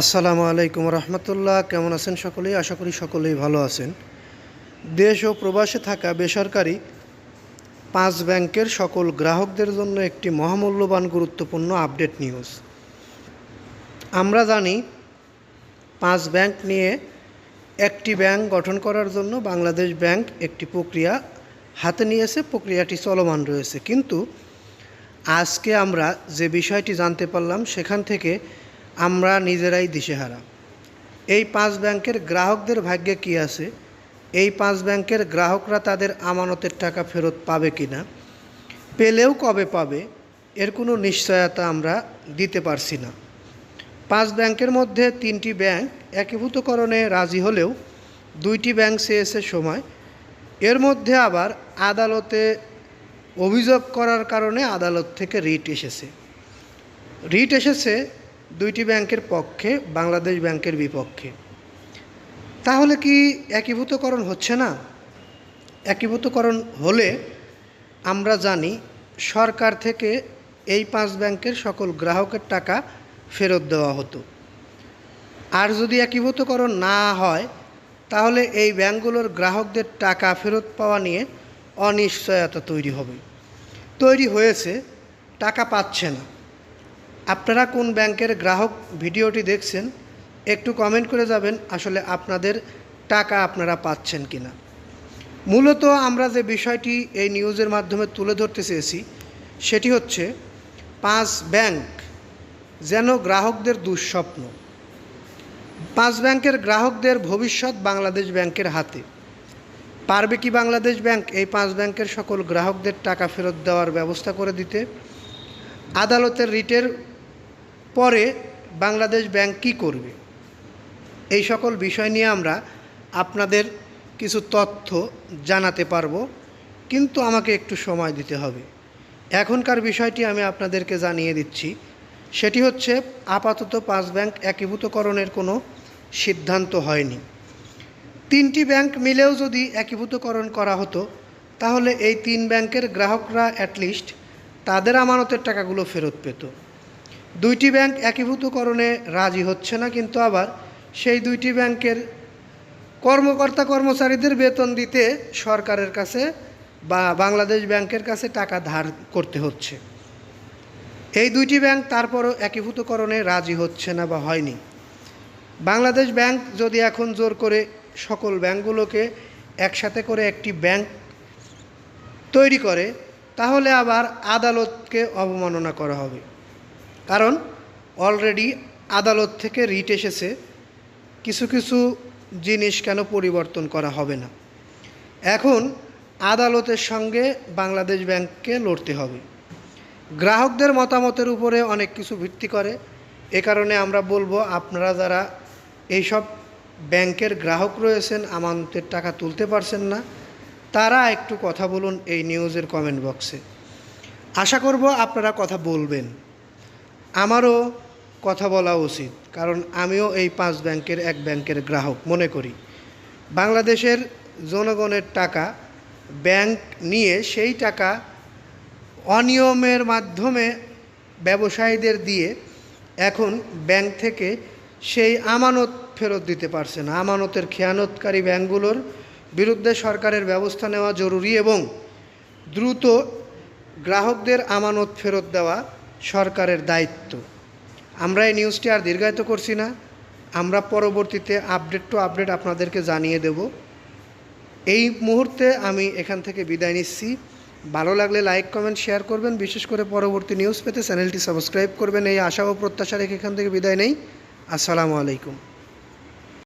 আসসালামু আলাইকুম রহমতুল্লাহ। কেমন আছেন সকলেই? আশা করি সকলেই ভালো আছেন। দেশ ও প্রবাসে থাকা বেসরকারি পাঁচ ব্যাংকের সকল গ্রাহকদের জন্য একটি মহামূল্যবান গুরুত্বপূর্ণ আপডেট নিউজ। আমরা জানি, পাঁচ ব্যাংক নিয়ে একটি ব্যাংক গঠন করার জন্য বাংলাদেশ ব্যাংক একটি প্রক্রিয়া হাতে নিয়েছে। প্রক্রিয়াটি চলমান রয়েছে। কিন্তু আজকে আমরা যে বিষয়টি জানতে পারলাম, সেখান থেকে আমরা নিজেরাই দিশেহারা। এই পাঁচ ব্যাংকের গ্রাহকদের ভাগ্যে কি আছে? এই পাঁচ ব্যাংকের গ্রাহকরা তাদের আমানতের টাকা ফেরত পাবে কি না পেলেও কবে পাবে? এর কোনো নিশ্চয়তা আমরা দিতে পারছি না। পাঁচ ব্যাংকের মধ্যে তিনটি ব্যাংক একীভূতকরণে রাজি হলেও দুইটি ব্যাংক চেয়েছে সময়। এর মধ্যে আবার আদালতে অভিযোগ করার কারণে আদালত থেকে রিট এসেছে। রিট এসেছে দুইটি ব্যাংকের পক্ষে, বাংলাদেশ ব্যাংকের বিপক্ষে। তাহলে কি একীভূতকরণ হচ্ছে না? একীভূতকরণ হলে আমরা জানি সরকার থেকে এই পাঁচ ব্যাংকের সকল গ্রাহকের টাকা ফেরত দেওয়া হতো। আর যদি একীভূতকরণ না হয়, তাহলে এই ব্যাংকগুলোর গ্রাহকদের টাকা ফেরত পাওয়া নিয়ে অনিশ্চয়তা তৈরি হবে। তৈরি হয়েছে, টাকা পাচ্ছে না। আপনারা কোন ব্যাংকের গ্রাহক ভিডিওটি দেখছেন, একটু কমেন্ট করে যাবেন আসলে আপনাদের টাকা আপনারা পাচ্ছেন কি না মূলত আমরা যে বিষয়টি এই নিউজের মাধ্যমে তুলে ধরতে চেয়েছি, সেটি হচ্ছে পাঁচ ব্যাংক যেন গ্রাহকদের দুঃস্বপ্ন। পাঁচ ব্যাংকের গ্রাহকদের ভবিষ্যৎ বাংলাদেশ ব্যাংকের হাতে। পারবে কি বাংলাদেশ ব্যাংক এই পাঁচ ব্যাংকের সকল গ্রাহকদের টাকা ফেরত দেওয়ার ব্যবস্থা করে দিতে? আদালতের রিটের পরে বাংলাদেশ ব্যাংক কী করবে? এই সকল বিষয় নিয়ে আমরা আপনাদের কিছু তথ্য জানাতে পারব, কিন্তু আমাকে একটু সময় দিতে হবে। এখনকার বিষয়টি আমি আপনাদেরকে জানিয়ে দিচ্ছি। সেটি হচ্ছে, আপাতত পাঁচ ব্যাংক একীভূতকরণের কোনো সিদ্ধান্ত হয়নি। তিনটি ব্যাংক মিলেও যদি একীভূতকরণ করা হতো, তাহলে এই তিন ব্যাংকের গ্রাহকরা অ্যাটলিস্ট তাদের আমানতের টাকাগুলো ফেরত পেত। দুইটি ব্যাংক একীভূতকরণে রাজি হচ্ছে না, কিন্তু আবার সেই দুইটি ব্যাংকের কর্মকর্তা কর্মচারীদের বেতন দিতে সরকারের কাছে বা বাংলাদেশ ব্যাংকের কাছে টাকা ধার করতে হচ্ছে। এই দুইটি ব্যাংক তারপরও একীভূতকরণে রাজি হচ্ছে না বা হয়নি। বাংলাদেশ ব্যাংক যদি এখন জোর করে সকল ব্যাংকগুলোকে একসাথে করে একটি ব্যাংক তৈরি করে, তাহলে আবার আদালতকে অবমাননা করা হবে। কারণ অলরেডি আদালত থেকে রিট এসেছে, কিছু কিছু জিনিস কেন পরিবর্তন করা হবে না? এখন আদালতের সঙ্গে বাংলাদেশ ব্যাংককে লড়তে হবে। গ্রাহকদের মতামতের উপরে অনেক কিছু ভিত্তি করে। এ কারণে আমরা বলব, আপনারা যারা এইসব ব্যাংকের গ্রাহক রয়েছেন, আমানতের টাকা তুলতে পারছেন না, তারা একটু কথা বলুন এই নিউজের কমেন্ট বক্সে আশা করব আপনারা কথা বলবেন। আমারও কথা বলা উচিত, কারণ আমিও এই পাঁচ ব্যাংকের এক ব্যাংকের গ্রাহক, মনে করি। বাংলাদেশের জনগণের টাকা, ব্যাংক নিয়ে সেই টাকা অনিয়মের মাধ্যমে ব্যবসায়ীদের দিয়ে এখন ব্যাংক থেকে সেই আমানত ফেরত দিতে পারছে না। আমানতের খেয়ানতকারী ব্যাংকগুলোর বিরুদ্ধে সরকারের ব্যবস্থা নেওয়া জরুরি এবং দ্রুত গ্রাহকদের আমানত ফেরত দেওয়া সরকারের দায়িত্ব। আমরা এই নিউজটি আর দীর্ঘায়িত করছি না। আমরা পরবর্তীতে আপডেট টু আপডেট আপনাদেরকে জানিয়ে দেব। এই মুহূর্তে আমি এখান থেকে বিদায় নিচ্ছি। ভালো লাগলে লাইক কমেন্ট শেয়ার করবেন। বিশেষ করে পরবর্তী নিউজ পেতে চ্যানেলটি সাবস্ক্রাইব করবেন। এই আশা ও প্রত্যাশা রেখে এখান থেকে বিদায় নেই। আসসালামু আলাইকুম।